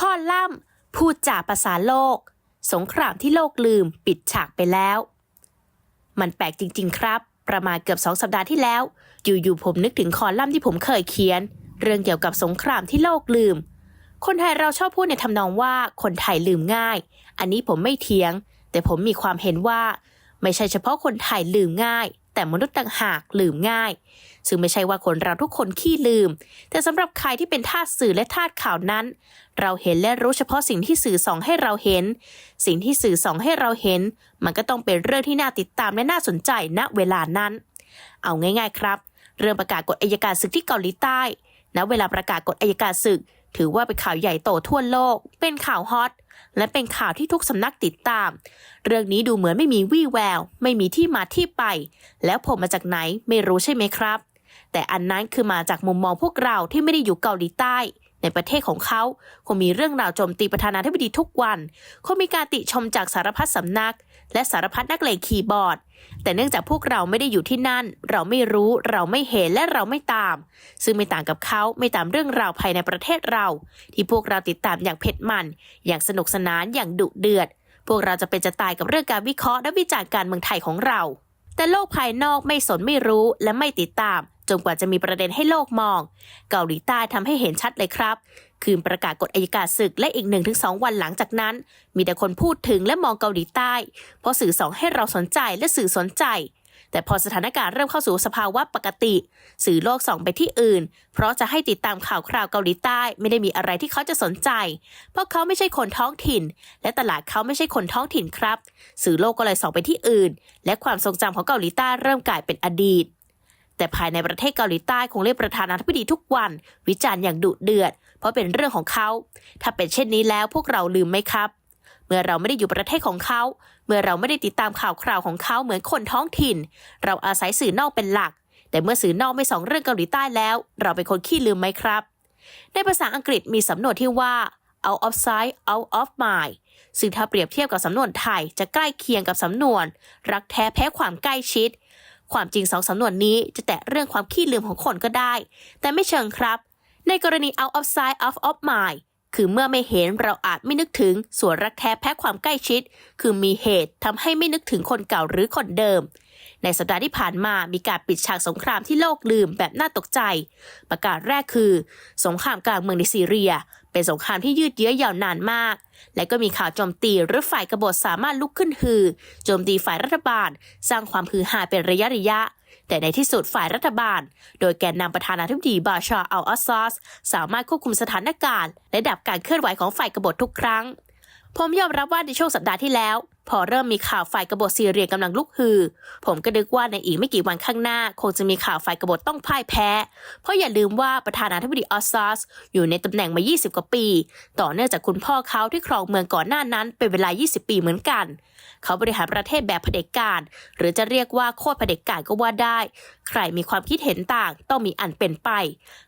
ข้อล่ำพูดจาภาษาโลก สงครามที่โลกลืมปิดฉากไปแล้ว มันแปลกจริง ๆ ครับ ประมาณเกือบสองสัปดาห์ที่แล้ว อยู่ๆผมนึกถึงคอลัมน์ที่ผมเคยเขียน เรื่องเกี่ยวกับสงครามที่โลกลืม คนไทยเราชอบพูดในทำนองว่าคนไทยลืมง่าย อันนี้ผมไม่เถียง แต่ผมมีความเห็นว่า ไม่ใช่เฉพาะคนไทยลืมง่าย แต่มนุษย์ต่างหากลืมง่าย ซึ่งไม่ใช่ว่าคนเราทุกคนขี้ลืม แต่สำหรับใครที่เป็นทาสสื่อและทาสข่าวนั้น เราเห็นและรู้เฉพาะสิ่งที่สื่อส่องให้เราเห็น สิ่งที่สื่อส่องให้เราเห็น มันก็ต้องเป็นเรื่องที่น่าติดตามและน่าสนใจณเวลานั้น เอาง่าย ๆ ครับ เรื่องประกาศกฎอัยการศึกที่เกาหลีใต้ณเวลาประกาศกฎอัยการศึก ถือว่าเป็นข่าวใหญ่โตทั่วโลก เป็นข่าวฮอต และเป็นข่าวที่ทุกสำนักติดตาม เรื่องนี้ดูเหมือนไม่มีวี่แวว ไม่มีที่มาที่ไป แล้วผมมาจากไหนไม่รู้ใช่ไหมครับ แต่อันนั้นคือมาจากมุมมองพวกเราที่ไม่ได้อยู่เกาหลีใต้ ในประเทศของเขา คงมีเรื่องราวโจมตีประธานาธิบดีทุกวัน คงมีการติชมจากสารพัดสำนัก และสารพัดนักเลงคีย์บอร์ด แต่เนื่องจากพวกเราไม่ได้อยู่ที่นั่น เราไม่รู้ เราไม่เห็น และเราไม่ตาม ซึ่งไม่ต่างกับเขาไม่ตามเรื่องราวภายในประเทศเรา ที่พวกเราติดตามอย่างเผ็ดมัน อย่างสนุกสนาน อย่างดุเดือด พวกเราจะเป็นจะตายกับเรื่องการวิเคราะห์และวิจารณ์การเมืองไทยของเราแต่โลกภายนอกไม่สนไม่รู้และไม่ติดตามจนกว่าจะมีประเด็นให้โลกมอง เกาหลีใต้ทำให้เห็นชัดเลยครับ คืนประกาศกฎอัยการศึกและอีกหนึ่งถึงสองวันหลังจากนั้น มีแต่คนพูดถึงและมองเกาหลีใต้ เพราะสื่อสองให้เราสนใจและสื่อสนใจ แต่พอสถานการณ์เริ่มเข้าสู่สภาวะปกติ สื่อโลกส่องไปที่อื่น เพราะจะให้ติดตามข่าวคราวเกาหลีใต้ไม่ได้มีอะไรที่เขาจะสนใจ เพราะเขาไม่ใช่คนท้องถิ่น และตลาดเขาไม่ใช่คนท้องถิ่นครับ สื่อโลกก็เลยส่องไปที่อื่น และความทรงจำของเกาหลีใต้เริ่มกลายเป็นอดีต แต่ภายในประเทศเกาหลีใต้คงเรียกประธานาธิบดีทุกวัน วิจารณ์อย่างดุเดือด เพราะเป็นเรื่องของเขา ถ้าเป็นเช่นนี้แล้วพวกเราลืมไหมครับ เมื่อเราไม่ได้อยู่ประเทศของเขา เมื่อเราไม่ได้ติดตามข่าวคราวของเขาเหมือนคนท้องถิ่น เราอาศัยสื่อนอกเป็นหลัก แต่เมื่อสื่อนอกไม่ส่องเรื่องเกาหลีใต้แล้ว เราเป็นคนขี้ลืมไหมครับ ในภาษาอังกฤษมีสำนวนที่ว่า out of sight out of mind ซึ่งถ้าเปรียบเทียบกับสำนวนไทยจะใกล้เคียงกับสำนวน รักแท้แพ้ความใกล้ชิด ความจริงสองสำนวนนี้จะแตะเรื่องความขี้ลืมของคนก็ได้ แต่ไม่เชิงครับ ในกรณี out of sight out of mind คือเมื่อไม่เห็นเราอาจไม่นึกถึงส่วนรักแท้แพ้ความใกล้ชิด คือมีเหตุทำให้ไม่นึกถึงคนเก่าหรือคนเดิม ในสัปดาห์ที่ผ่านมามีการปิดฉากสงครามที่โลกลืมแบบน่าตกใจ ประกาศแรกคือ สงครามกลางเมืองในซีเรีย เป็นสงครามที่ยืดเยื้อยาวนานมาก และก็มีข่าวโจมตีหรือฝ่ายกบฏสามารถลุกขึ้นฮือโจมตีฝ่ายรัฐบาล สร้างความฮือฮาเป็นระยะระยะแต่ในที่สุดฝ่ายรัฐบาล โดยแกนนำประธานาธิบดีบาชาอัลอาซาสสามารถควบคุมสถานการณ์ และดับการเคลื่อนไหวของฝ่ายกบฏทุกครั้ง ผมยอมรับว่าในช่วงสัปดาห์ที่แล้ว พอเริ่มมีข่าวฝ่ายกบฏซีเรียกำลังลุกฮือ ผมก็นึกว่าในอีกไม่กี่วันข้างหน้า คงจะมีข่าวฝ่ายกบฏต้องพ่ายแพ้ เพราะอย่าลืมว่าประธานาธิบดีอัลซาสอยู่ในตำแหน่งมา 20 กว่าปี ต่อเนื่องจากคุณพ่อเขาที่ครองเมืองก่อนหน้านั้นเป็นเวลา 20 ปีเหมือนกัน เขาบริหารประเทศแบบเผด็จการ หรือจะเรียกว่าโคตรเผด็จการก็ว่าได้ ใครมีความคิดเห็นต่าง ต้องมีอันเป็นไป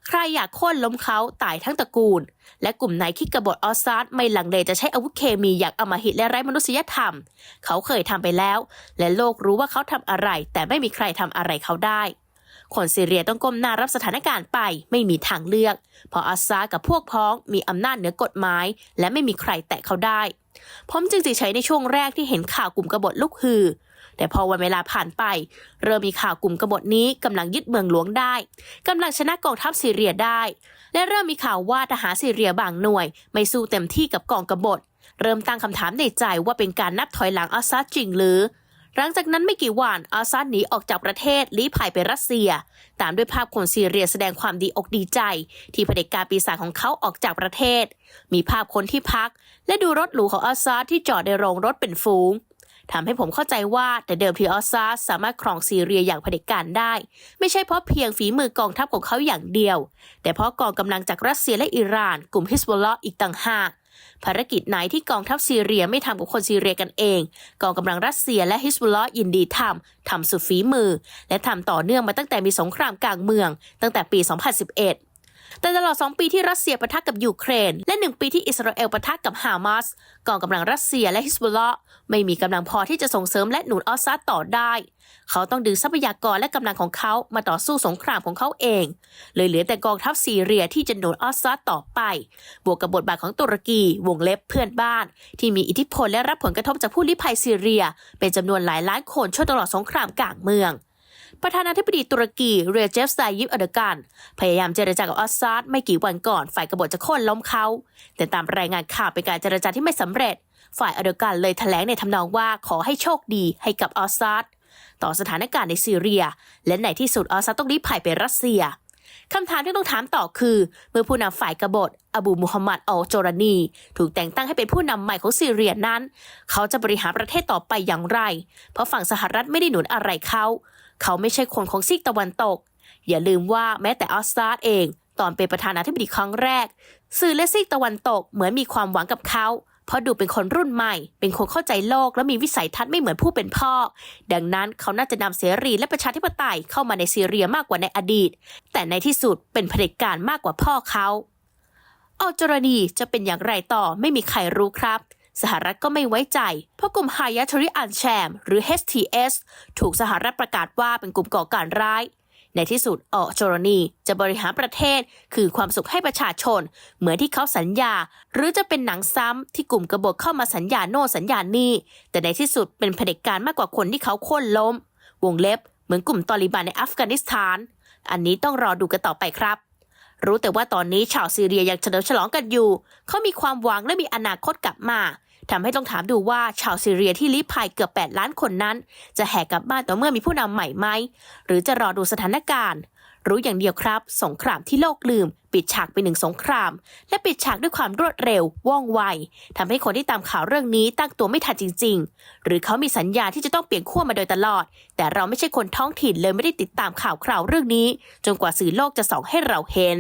ใครอยากโค่นล้มเขาตายทั้งตระกูล และกลุ่มไหนคิดกบฏออสซาดไม่หลังเลจะใช้อาวุธเคมีอย่างอมหิตและไร้มนุษยธรรม เขาเคยทำไปแล้ว และโลกรู้ว่าเขาทำอะไร แต่ไม่มีใครทำอะไรเขาได้ คนซีเรียต้องก้มหน้ารับสถานการณ์ไปไม่มีทางเลือก เพราะอัสซาดกับพวกพ้องมีอำนาจเหนือกฎหมาย และไม่มีใครแตะเขาได้ ผมจึงเฉยๆในช่วงแรกที่เห็นข่าวกลุ่มกบฏลุกฮือ แต่พอวันเวลาผ่านไป เริ่มมีข่าวกลุ่มกบฏนี้กำลังยึดเมืองหลวงได้กำลังชนะกองทัพซีเรียได้ และเริ่มมีข่าวว่าทหารซีเรียบางหน่วย ไม่สู้เต็มที่กับกองกบฏ เริ่มตั้งคำถามในใจว่าเป็นการนับถอยหลังอาซาดจริงหรือหลังจากนั้นไม่กี่วันอาซาดหนีออกจากประเทศลี้ภัยไปรัสเซีย ตามด้วยภาพคนซีเรียแสดงความดีอกดีใจ ที่เผด็จการปีศาจของเขาออกจากประเทศ มีภาพคนที่พัก และดูรถหรูของอาซาดที่จอดในโรงรถเป็นฝูง ทำให้ผมเข้าใจว่าแต่เดิมทีอาซาดสามารถครองซีเรียอย่างเผด็จการได้ ไม่ใช่เพราะเพียงฝีมือกองทัพของเขาอย่างเดียว แต่เพราะกองกำลังจากรัสเซียและอิหร่าน กลุ่มฮิสบอลลอฮ์อีกต่างหากภารกิจไหนที่กองทัพซีเรียไม่ทำกับคนซีเรียกันเอง กองกำลังรัสเซียและฮิสบุลลอฮ์ยินดีทำ ทำสุดฝีมือ และทำต่อเนื่องมาตั้งแต่มีสงครามกลางเมือง ตั้งแต่ปี 2011 แต่ตลอด 2 ปีที่รัสเซียปะทะกับยูเครน และ 1 ปีที่อิสราเอลปะทะกับฮามาสกองกำลังรัสเซียและฮิสบุลลาห์ไม่มีกำลังพอที่จะส่งเสริมและหนุนอัสซัดต่อได้ เขาต้องดึงทรัพยากรและกำลังของเขามาต่อสู้สงครามของเขาเอง เลยเหลือแต่กองทัพซีเรียที่จะหนุนอัสซัดต่อไป บวกกับบทบาทของตุรกีวงเล็บเพื่อนบ้าน ที่มีอิทธิพลและรับผลกระทบจากผู้ลี้ภัยซีเรีย เป็นจำนวนหลายล้านคนช่วงตลอดสงครามกลางเมือง ประธานาธิบดีตุรกีเรเจฟไซยิปอร์ดกันพยายามเจรจากับอัสซัดไม่กี่วันก่อนฝ่ายกบฏจะโค่นล้มเขา แต่ตามรายงานข่าวเป็นการเจรจาที่ไม่สำเร็จ ฝ่ายอร์ดกันเลยแถลงในทำนองว่าขอให้โชคดีให้กับอัสซัดต่อสถานการณ์ในซีเรีย และในที่สุดอัสซัดต้องรีบผ่ายไปรัสเซียคำถามที่ต้องถามต่อคือ เมื่อผู้นำฝ่ายกบฏอบูมุฮัมมัดอัลโจรานี ถูกแต่งตั้งให้เป็นผู้นำใหม่ของซีเรียนั้น เขาจะบริหารประเทศต่อไปอย่างไร เพราะฝั่งสหรัฐไม่ได้หนุนอะไรเขา เขาไม่ใช่คนของซีกตะวันตก อย่าลืมว่าแม้แต่อัสซาดเอง ตอนเป็นประธานาธิบดีครั้งแรก สื่อและซีกตะวันตกเหมือนมีความหวังกับเขา เพราะดูเป็นคนรุ่นใหม่ เป็นคนเข้าใจโลกและมีวิสัยทัศน์ไม่เหมือนผู้เป็นพ่อ ดังนั้นเขาน่าจะนำเสรีและประชาธิปไตยเข้ามาในซีเรียมากกว่าในอดีต แต่ในที่สุดเป็นเผด็จการมากกว่าพ่อเขาอัลจรณีจะเป็นอย่างไรต่อไม่มีใครรู้ครับ สหรัฐก็ไม่ไว้ใจ เพราะกลุ่มฮายาทริอันแชมหรือ HTS ถูกสหรัฐประกาศว่าเป็นกลุ่มก่อการร้าย ในที่สุดออโจรนีจะบริหารประเทศ คือความสุขให้ประชาชน เหมือนที่เขาสัญญา หรือจะเป็นหนังซ้ำที่กลุ่มกบฏเข้ามาสัญญาโน่สัญญานี่ แต่ในที่สุดเป็นเผด็จการมากกว่าคนที่เขาโค่นล้ม วงเล็บเหมือนกลุ่มตอริบานในอัฟกานิสถาน อันนี้ต้องรอดูกันต่อไปครับรู้แต่ว่าตอนนี้ชาวซีเรียยังเฉลิมฉลองกันอยู่ เขามีความหวังและมีอนาคตกลับมา ทำให้ต้องถามดูว่าชาวซีเรียที่ลี้ภัยเกือบ 8 ล้านคนนั้น จะแห่กลับบ้านต่อเมื่อมีผู้นำใหม่ไหม หรือจะรอดูสถานการณ์ รู้อย่างเดียวครับ สงครามที่โลกลืม ปิดฉากไปหนึ่งสงคราม และปิดฉากด้วยความรวดเร็ว ว่องไวทำให้คนที่ตามข่าวเรื่องนี้ตั้งตัวไม่ทันจริง ๆ หรือเขามีสัญญาที่จะต้องเปลี่ยนขั้วมาโดยตลอด แต่เราไม่ใช่คนท้องถิ่นเลยไม่ได้ติดตามข่าวคราวเรื่องนี้ จนกว่าสื่อโลกจะส่องให้เราเห็น